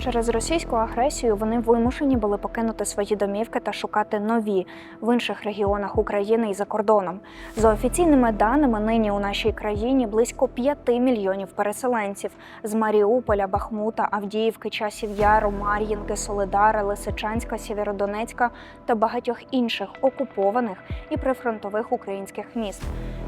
Через російську агресію вони вимушені були покинути свої домівки та шукати нові в інших регіонах України і за кордоном. За офіційними даними, нині у нашій країні близько 5 мільйонів переселенців з Маріуполя, Бахмута, Авдіївки, Часів Яру, Мар'їнки, Солидара, Лисичанська, Сєвєродонецька та багатьох інших окупованих і прифронтових українських міст.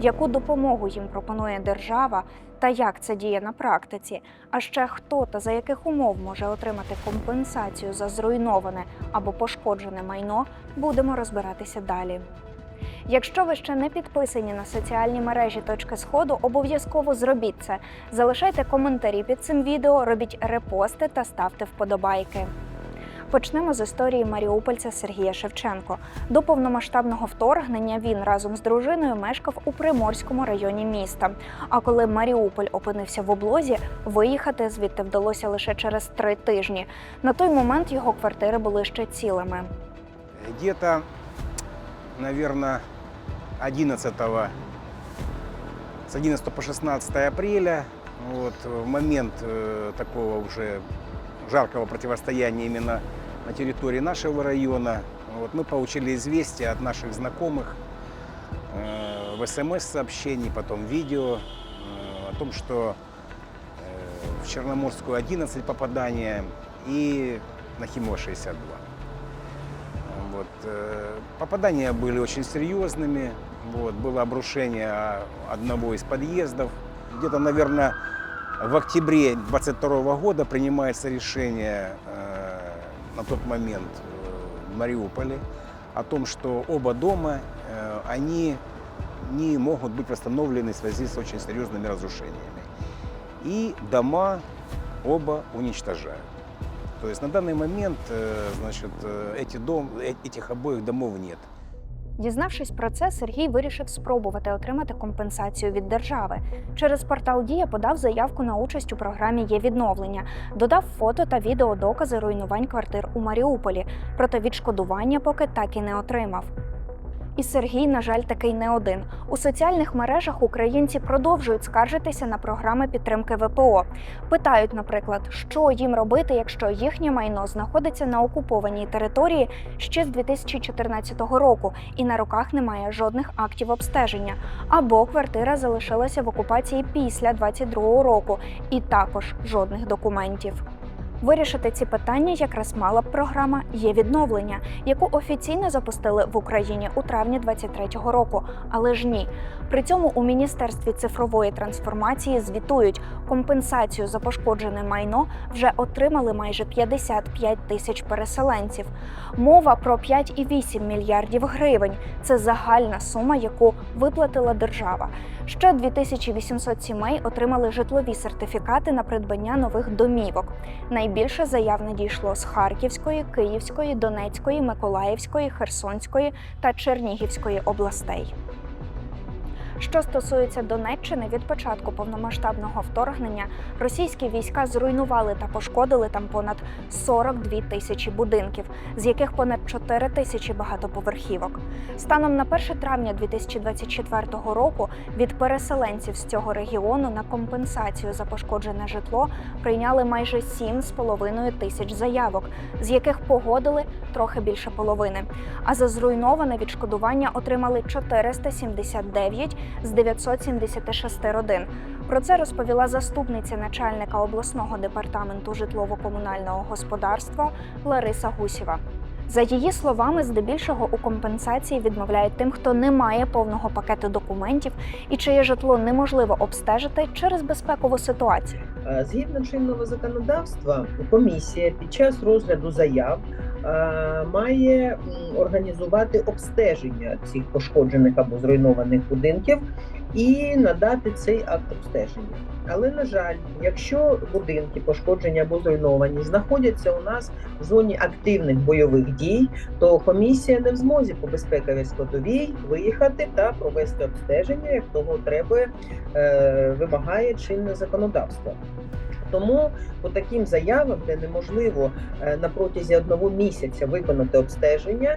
Яку допомогу їм пропонує держава? Та як це діє на практиці? А ще хто та за яких умов може отримати компенсацію за зруйноване або пошкоджене майно, будемо розбиратися далі. Якщо ви ще не підписані на соціальні мережі точки сходу, обов'язково зробіть це. Залишайте коментарі під цим відео, робіть репости та ставте вподобайки. Почнемо з історії маріупольця Сергія Шевченко. До повномасштабного вторгнення він разом з дружиною мешкав у Приморському районі міста. А коли Маріуполь опинився в облозі, виїхати звідти вдалося лише через три тижні. На той момент його квартири були ще цілими. Где-то, наверное, 11 с 11 по 16 апреля, вот, в момент э, такого уже жаркого противостояния именно на территории нашего района, вот, мы получили известие от наших знакомых э, в СМС-сообщении, потом видео э, о том, что э, в Черноморскую 11 попадания и на Химова 62. Вот. э, Попадания были очень серьезными. Вот. Было обрушение одного из подъездов. Где-то, наверное, в октябре 22 года принимается решение э, на тот момент э, в Мариуполе о том, что оба дома, э, они не могут быть восстановлены в связи с очень серьезными разрушениями. И дома оба уничтожают. То есть на данный момент, э, значит, эти дом, этих обоих домов нет. Дізнавшись про це, Сергій вирішив спробувати отримати компенсацію від держави. Через портал Дія подав заявку на участь у програмі Є відновлення, додав фото та відеодокази руйнувань квартир у Маріуполі. Проте відшкодування поки так і не отримав. І Сергій, на жаль, такий не один. У соціальних мережах українці продовжують скаржитися на програми підтримки ВПО. Питають, наприклад, що їм робити, якщо їхнє майно знаходиться на окупованій території ще з 2014 року і на руках немає жодних актів обстеження, або квартира залишилася в окупації після 22 року, і також жодних документів. Вирішити ці питання якраз мала б програма Є відновлення, яку офіційно запустили в Україні у травні 23-го року. Але ж ні. При цьому у міністерстві цифрової трансформації звітують, компенсацію за пошкоджене майно вже отримали майже 55 тисяч переселенців. Мова про 5,8 мільярдів гривень. Це загальна сума, яку виплатила держава. Ще 2800 сімей отримали житлові сертифікати на придбання нових домівок. Найбільше заяв надійшло з Харківської, Київської, Донецької, Миколаївської, Херсонської та Чернігівської областей. Що стосується Донеччини, від початку повномасштабного вторгнення російські війська зруйнували та пошкодили там понад 42 тисячі будинків, з яких понад 4 тисячі багатоповерхівок. Станом на 1 травня 2024 року від переселенців з цього регіону на компенсацію за пошкоджене житло прийняли майже 7,5 тисяч заявок, з яких погодили трохи більше половини. А за зруйноване відшкодування отримали 479 з 976 родин. Про це розповіла заступниця начальника обласного департаменту житлово-комунального господарства Лариса Гусєва. За її словами, здебільшого у компенсації відмовляють тим, хто не має повного пакету документів і чиє житло неможливо обстежити через безпекову ситуацію. Згідно чинного законодавства, комісія під час розгляду заяв має організувати обстеження цих пошкоджених або зруйнованих будинків і надати цей акт обстеження. Але на жаль, якщо будинки пошкоджені або зруйновані знаходяться у нас в зоні активних бойових дій, то комісія не в змозі по безпековій складовій виїхати та провести обстеження, як того треба е, вимагає чинне законодавство. Тому по таким заявам, де неможливо е, на протязі одного місяця виконати обстеження,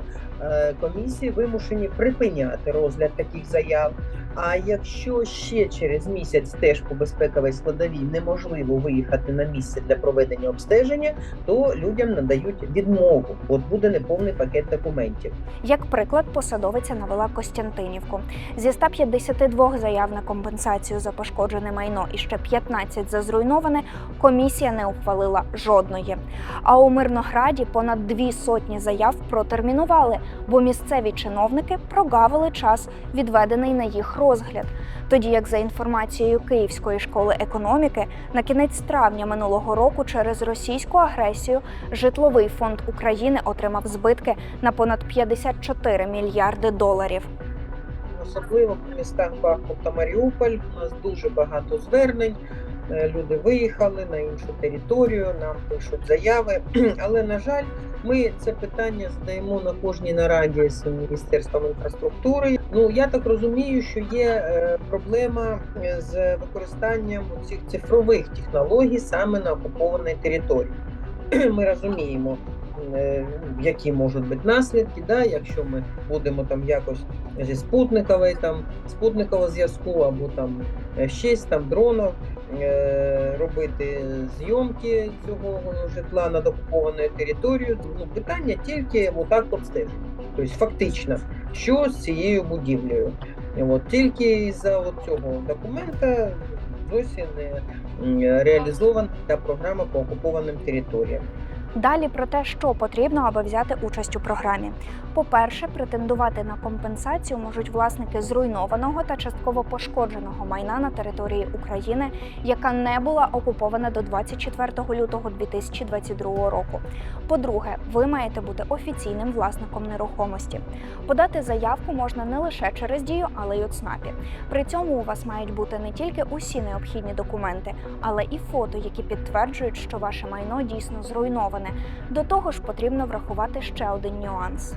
комісії вимушені припиняти розгляд таких заяв. А якщо ще через місяць теж по безпековій складовій неможливо виїхати на місце для проведення обстеження, то людям надають відмову, от буде неповний пакет документів. Як приклад, посадовиця навела Костянтинівку. Зі 152 заяв на компенсацію за пошкоджене майно і ще 15 за зруйноване, комісія не ухвалила жодної. А у Мирнограді понад дві сотні заяв протермінували, бо місцеві чиновники прогавили час, відведений на їх розгляд. Тоді як за інформацією Київської школи економіки, на кінець травня минулого року через російську агресію житловий фонд України отримав збитки на понад 54 мільярди доларів. Особливо по містах Бахмут та Маріуполь. У нас дуже багато звернень. Е, Люди виїхали на іншу територію, нам пишуть заяви. Але на жаль, ми це питання задаємо на кожній нараді з міністерством інфраструктури. Ну я так розумію, що є е, проблема е, з використанням цих цифрових технологій саме на окупованій території. Ми розуміємо, які можуть бути наслідки, да, якщо ми будемо там якось зі спутникової там спутникового зв'язку або там е, щось там дронів е, робити зйомки цього житла над окупованою територією. Ну питання тільки отак обстеження. Тобто фактично, що з цією будівлею. От тільки за цього документа досі не реалізована та програма по окупованим територіям. Далі про те, що потрібно, аби взяти участь у програмі. По-перше, претендувати на компенсацію можуть власники зруйнованого та частково пошкодженого майна на території України, яка не була окупована до 24 лютого 2022 року. По-друге, ви маєте бути офіційним власником нерухомості. Подати заявку можна не лише через дію, але й у ЦНАПі. При цьому у вас мають бути не тільки усі необхідні документи, але і фото, які підтверджують, що ваше майно дійсно зруйноване. До того ж, потрібно врахувати ще один нюанс.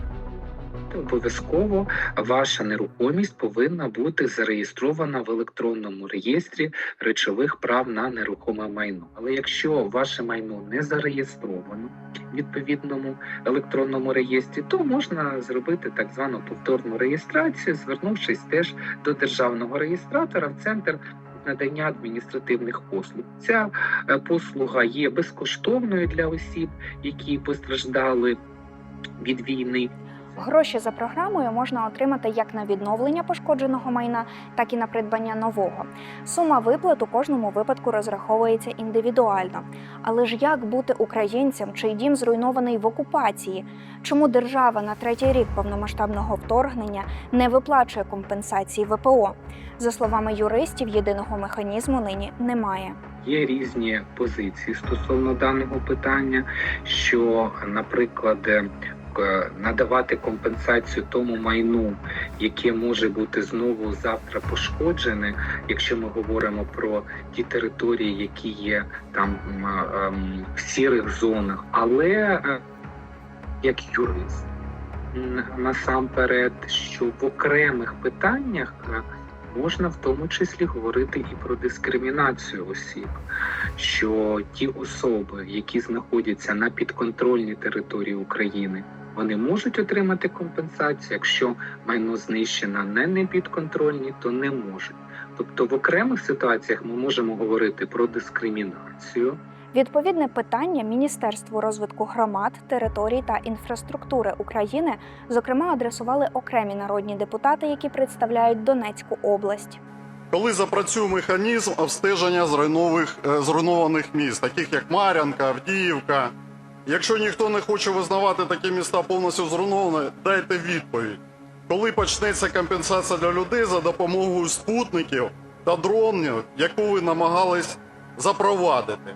Обов'язково ваша нерухомість повинна бути зареєстрована в електронному реєстрі речових прав на нерухоме майно. Але якщо ваше майно не зареєстровано в відповідному електронному реєстрі, то можна зробити так звану повторну реєстрацію, звернувшись теж до державного реєстратора в центр. Надання адміністративних послуг. Ця е, послуга є безкоштовною для осіб, які постраждали від війни. Гроші за програмою можна отримати як на відновлення пошкодженого майна, так і на придбання нового. Сума виплат у кожному випадку розраховується індивідуально. Але ж як бути українцям, чий дім зруйнований в окупації? Чому держава на третій рік повномасштабного вторгнення не виплачує компенсації ВПО? За словами юристів, єдиного механізму нині немає. Є різні позиції стосовно даного питання, що, наприклад, надавати компенсацію тому майну, яке може бути знову завтра пошкоджене, якщо ми говоримо про ті території, які є там ем, в сірих зонах, але е, як юрист. Насамперед, що в окремих питаннях е, можна в тому числі говорити і про дискримінацію осіб, що ті особи, які знаходяться на підконтрольній території України, вони можуть отримати компенсацію. Якщо майно знищено не непідконтрольні, то не можуть. Тобто в окремих ситуаціях ми можемо говорити про дискримінацію. Відповідне питання Міністерству розвитку громад, територій та інфраструктури України, зокрема, адресували окремі народні депутати, які представляють Донецьку область. Коли запрацює механізм обстеження зруйнових, е, зруйнованих міст, таких як Мар'янка, Авдіївка. Якщо ніхто не хоче визнавати такі міста повністю зруйновані, дайте відповідь. Коли почнеться компенсація для людей за допомогою спутників та дронів, яку ви намагались запровадити?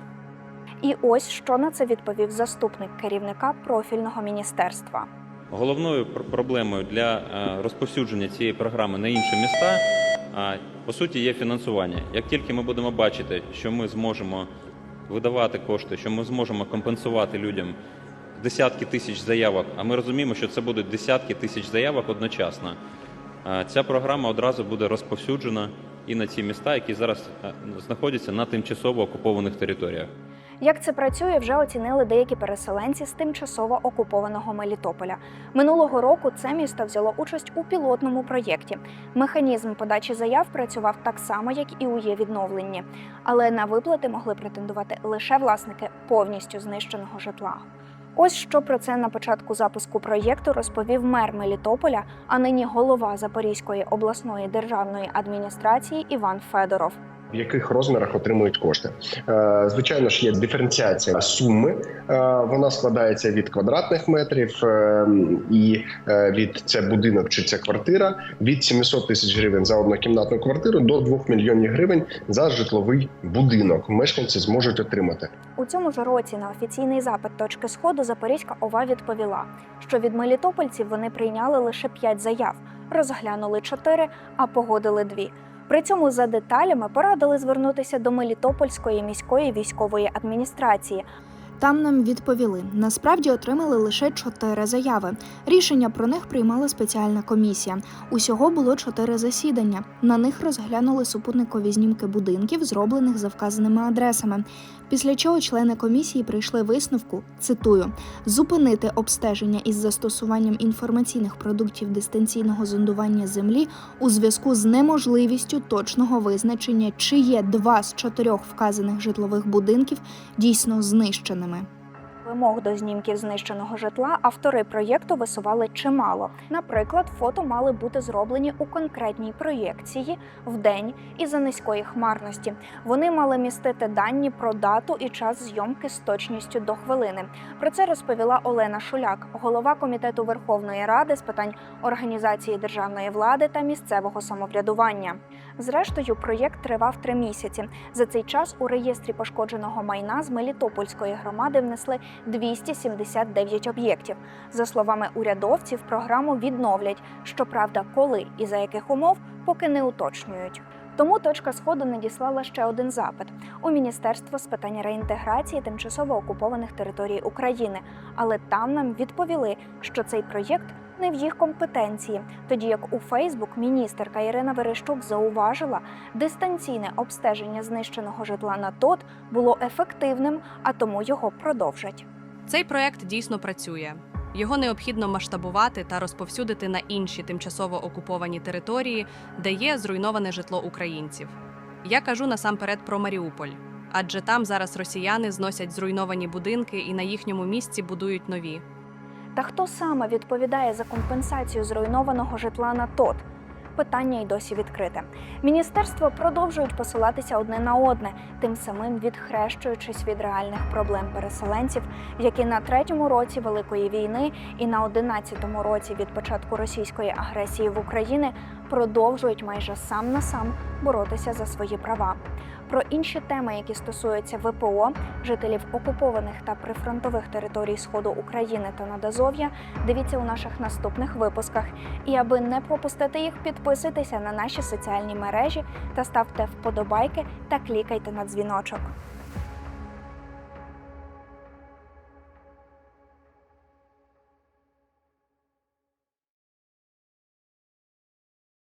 І ось що на це відповів заступник керівника профільного міністерства. Головною проблемою для е, розповсюдження цієї програми на інші міста, по суті, є фінансування. Як тільки ми будемо бачити, що ми зможемо видавати кошти, що ми зможемо компенсувати людям десятки тисяч заявок, а ми розуміємо, що це будуть десятки тисяч заявок одночасно, ця програма одразу буде розповсюджена і на ці міста, які зараз е, знаходяться на тимчасово окупованих територіях. Як це працює, вже оцінили деякі переселенці з тимчасово окупованого Мелітополя. Минулого року це місто взяло участь у пілотному проєкті. Механізм подачі заяв працював так само, як і у є відновленні, але на виплати могли претендувати лише власники повністю знищеного житла. Ось що про це на початку запуску проєкту розповів мер Мелітополя, а нині голова Запорізької обласної державної адміністрації Іван Федоров. В яких розмірах отримують кошти. Е, Звичайно ж, є диференціація суми. Е, Вона складається від квадратних метрів е, і від це будинок чи це квартира від 700 тисяч гривень за однокімнатну квартиру до 2 мільйонів гривень за житловий будинок. Мешканці зможуть отримати. У цьому ж році на офіційний запит точки сходу Запорізька ОВА відповіла, що від мелітопольців вони прийняли лише 5 заяв, розглянули 4, а погодили 2. При цьому за деталями порадили звернутися до Мелітопольської міської військової адміністрації. Там нам відповіли: насправді отримали лише чотири заяви. Рішення про них приймала спеціальна комісія. Усього було чотири засідання. На них розглянули супутникові знімки будинків, зроблених за вказаними адресами. Після чого члени комісії прийшли висновку, цитую, зупинити обстеження із застосуванням інформаційних продуктів дистанційного зондування землі у зв'язку з неможливістю точного визначення, чи є два з чотирьох вказаних житлових будинків дійсно знищеними впевненими. Вимог до знімків знищеного житла автори проєкту висували чимало. Наприклад, фото мали бути зроблені у конкретній проєкції в день і за низької хмарності. Вони мали містити дані про дату і час зйомки з точністю до хвилини. Про це розповіла Олена Шуляк, голова комітету Верховної Ради з питань організації державної влади та місцевого самоврядування. Зрештою, проєкт тривав три місяці. За цей час у реєстрі пошкодженого майна з Мелітопольської громади внесли 279 об'єктів. За словами урядовців, програму відновлять. Щоправда, коли і за яких умов, поки не уточнюють. Тому точка сходу надіслала ще один запит у міністерство з питань реінтеграції тимчасово окупованих територій України. Але там нам відповіли, що цей проєкт не в їх компетенції. Тоді як у Фейсбук міністерка Ірина Верещук зауважила, дистанційне обстеження знищеного житла на ТОТ було ефективним, а тому його продовжать. Цей проект дійсно працює. Його необхідно масштабувати та розповсюдити на інші тимчасово окуповані території, де є зруйноване житло українців. Я кажу насамперед про Маріуполь, адже там зараз росіяни зносять зруйновані будинки і на їхньому місці будують нові. Та хто саме відповідає за компенсацію зруйнованого житла на ТОТ? Питання й досі відкрите. Міністерства продовжують посилатися одне на одне, тим самим відхрещуючись від реальних проблем переселенців, які на третьому році Великої війни і на одинадцятому році від початку російської агресії в Україні продовжують майже сам на сам боротися за свої права. Про інші теми, які стосуються ВПО, жителів окупованих та прифронтових територій Сходу України та Надазов'я, дивіться у наших наступних випусках. І аби не пропустити їх, підписуйтеся на наші соціальні мережі та ставте вподобайки та клікайте на дзвіночок.